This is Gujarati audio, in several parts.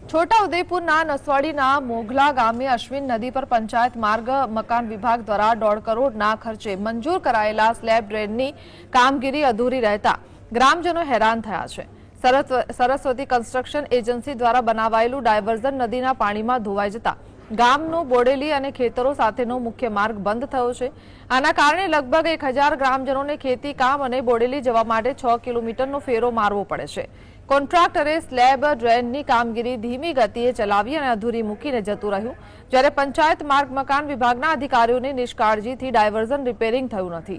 છોટાઉદેપુરના નસવાડીના મોઘલા ગામે અશ્વિન નદી પર પંચાયત માર્ગ મકાન વિભાગ દ્વારા દોઢ કરોડના ખર્ચે મંજૂર કરાયેલા સ્લેબ ડ્રેનની કામગીરી અધૂરી રહેતા ગ્રામજનો હેરાન થયા છે. સરસ્વતી કન્સ્ટ્રક્શન એજન્સી દ્વારા બનાવાયેલું ડાયવર્ઝન નદીના પાણીમાં ધોવાઈ જતા ગામનો બોડેલી અને ખેતરો સાથેનો મુખ્ય માર્ગ બંધ થયો છે. આના કારણે લગભગ એક ગ્રામજનોને ખેતી, કામ અને બોડેલી જવા માટે છ કિલોમીટરનો ફેરો મારવો પડે છે. કોન્ટ્રાક્ટરે સ્લેબ ડ્રેનની કામગીરી ધીમી ગતિએ ચલાવી અને અધૂરી મૂકીને જતું રહ્યું. જ્યારે પંચાયત માર્ગ મકાન વિભાગના અધિકારીઓની નિષ્કાળજીથી ડાયવર્ઝન રિપેરિંગ થયું નથી.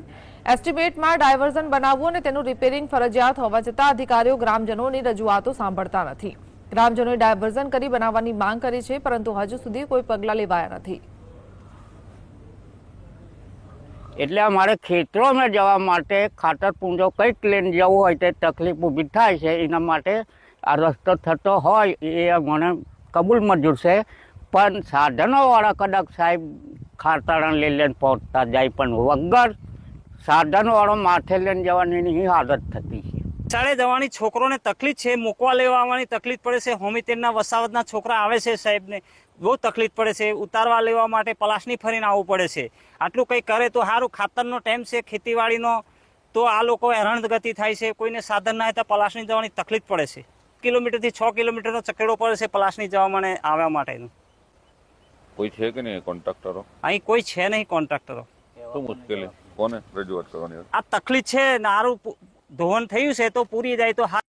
એસ્ટિમેટમાં ડાયવર્ઝન બનાવવું અને તેનું રિપેરિંગ ફરજિયાત હોવા છતાં અધિકારીઓ ગ્રામજનોની રજૂઆતો સાંભળતા નથી. ગ્રામજનોએ ડાયવર્ઝન કરી બનાવવાની માંગ કરી છે, પરંતુ હજુ સુધી કોઈ પગલાં લેવાયા નથી. એટલે અમારે ખેતરોમાં જવા માટે ખાતર પૂંજો કંઈક લઈને જવું હોય તે તકલીફ ઊભી થાય છે, એના માટે આ રસ્તો થતો હોય એ મને કબૂલ મંજૂર છે. પણ સાધનોવાળા કદાચ સાહેબ ખાતરણ લઈ લઈને પહોંચતા જાય પણ વગર સાધનવાળો માથે લઈને જવાની એની હાલત થતી છે. શાળે જવાની છોકરોને તકલીફ છે મૂકવા લેવા આવવાની તકલીફ પડે છે હોમિતેરના વસાવતના છોકરા આવે છે સાહેબને બહુ તકલીફ પડે છે ઉતારવા લેવા માટે પલાશની ફરીને આવવું પડે છે. આટલું કંઈ કરે તો સારું ખાતરનો ટાઈમ છે ખેતીવાડીનો તો આ લોકો હેરાન ગતિ થાય છે કોઈને સાધન ના હોય પલાશની જવાની તકલીફ પડે છે. કિલોમીટરથી છ કિલોમીટરનો ચકેડો પડે છે પલાશની જવા માટે આવવા માટેનું. કોઈ છે કે નહીં કોન્ટ્રાક્ટરો? અહીં કોઈ છે નહીં કોન્ટ્રાક્ટરો. શું મુશ્કેલી? કોને રજૂઆત કરવાની આ તકલીફ છે ને ધોવણ થયું છે તો પૂરી જાય તો